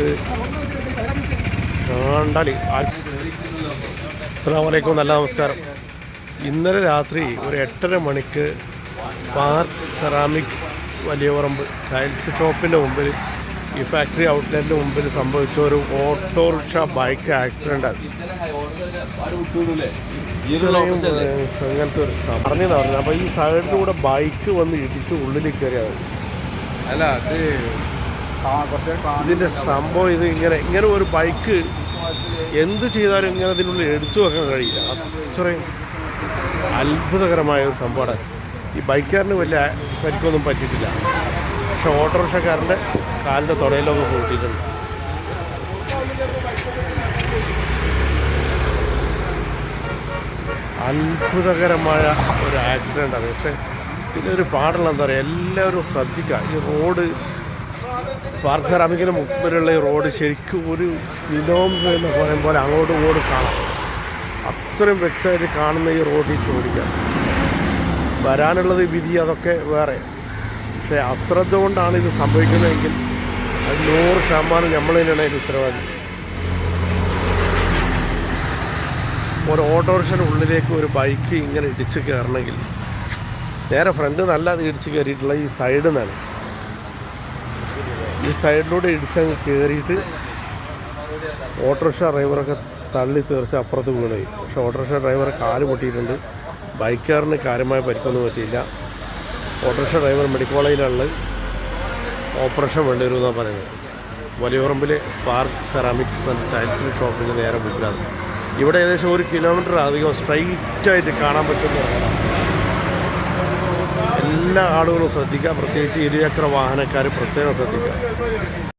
ഇത് കണ്ടാൽ അസ്സാം വലൈക്കും നല്ല നമസ്കാരം. ഇന്നലെ രാത്രി ഒരു എട്ടര മണിക്ക് സ്പാർക്ക് സെറാമിക് വലിയ പറമ്പ് ടൈൽസ് ഷോപ്പിന്റെ മുമ്പിൽ ഈ ഫാക്ടറി ഔട്ട്ലെറ്റിന്റെ മുമ്പിൽ സംഭവിച്ച ഒരു ഓട്ടോറിക്ഷ ബൈക്ക് ആക്സിഡന്റ് ആയി. അങ്ങനത്തെ ഒരു പറഞ്ഞെന്ന് പറഞ്ഞു അപ്പോൾ ഈ സൈഡിലൂടെ ബൈക്ക് വന്ന് ഇടിച്ച് ഉള്ളിൽ കയറിയത് അല്ല അത് ഇതിന്റെ സംഭവം ഇത് ഇങ്ങനെ ഇങ്ങനെ ഒരു ബൈക്ക് എന്ത് ചെയ്താലും ഇങ്ങനെ അതിനുള്ളിൽ എടുത്തു വെക്കാൻ കഴിയില്ല. അത്രയും അത്ഭുതകരമായ ഒരു സംഭവമാണ്. ഈ ബൈക്കുകാരന് വലിയ പരിക്കൊന്നും പറ്റിയിട്ടില്ല. പക്ഷെ ഓട്ടോറിക്ഷക്കാരന്റെ കാലിന്റെ തുടയിലൊക്കെ കൂട്ടിയിട്ടുണ്ട്. അത്ഭുതകരമായ ഒരു ആക്സിഡന്റാണ്. പക്ഷേ പിന്നെ ഒരു പാടുള്ള എന്താ പറയുക എല്ലാവരും ശ്രദ്ധിക്കുക. ഈ റോഡ് സ്പാർക്ക് സെറാമിക്കിന് മുമ്പിലുള്ള ഈ റോഡ് ശരിക്കും ഒരു കിലോമീറ്റർ എന്ന് പറയും പോലെ അങ്ങോട്ടും ഇങ്ങോട്ടും കാണാം. അത്രയും വ്യക്തമായിട്ട് കാണുന്ന ഈ റോഡിൽ ചോദിക്കാം. വരാനുള്ളത് വിധി അതൊക്കെ വേറെ. പക്ഷേ അശ്രദ്ധ കൊണ്ടാണ് ഇത് സംഭവിക്കുന്നതെങ്കിൽ അത് നൂറ് ശതമാനം നമ്മൾ തന്നെയാണ് അതിന് ഉത്തരവാദി. ഒരു ഓട്ടോറിക്ഷയുടെ ഉള്ളിലേക്ക് ഒരു ബൈക്ക് ഇങ്ങനെ ഇടിച്ച് കയറണമെങ്കിൽ നേരെ ഫ്രണ്ട് നല്ല ഇടിച്ച് കയറിയിട്ടുള്ള ഈ സൈഡിൽ നിന്നാണ്. ഈ സൈഡിലൂടെ ഇടിച്ചങ്ങ് കയറിയിട്ട് ഓട്ടോറിക്ഷ ഡ്രൈവറൊക്കെ തള്ളി തീർച്ച അപ്പുറത്ത് വീണുപോയി പക്ഷേ ഓട്ടോറിക്ഷ ഡ്രൈവർ കാൽ പൊട്ടിയിട്ടുണ്ട്. ബൈക്കുകാരന് കാര്യമായ പരിക്കൊന്നും പറ്റിയില്ല. ഓട്ടോറിക്ഷ ഡ്രൈവർ മെഡിക്കൽ കോളേജിലുള്ളത് ഓപ്പറേഷൻ വേണ്ടി വരുമെന്നാണ് പറയുന്നത്. വലിയപറമ്പിലെ സ്പാർക്ക് സെറാമിക് ടൈൽസിന്റെ ഷോപ്പിന്റെ നേരെ മുമ്പിലാണ്. ഇവിടെ ഏകദേശം ഒരു കിലോമീറ്റർ അധികം സ്ട്രൈറ്റായിട്ട് കാണാൻ പറ്റുന്ന എല്ലാ ആളുകളും ശ്രദ്ധിക്കുക. പ്രത്യേകിച്ച് ഇരുചക്ര വാഹനക്കാർ പ്രത്യേകം ശ്രദ്ധിക്കുക.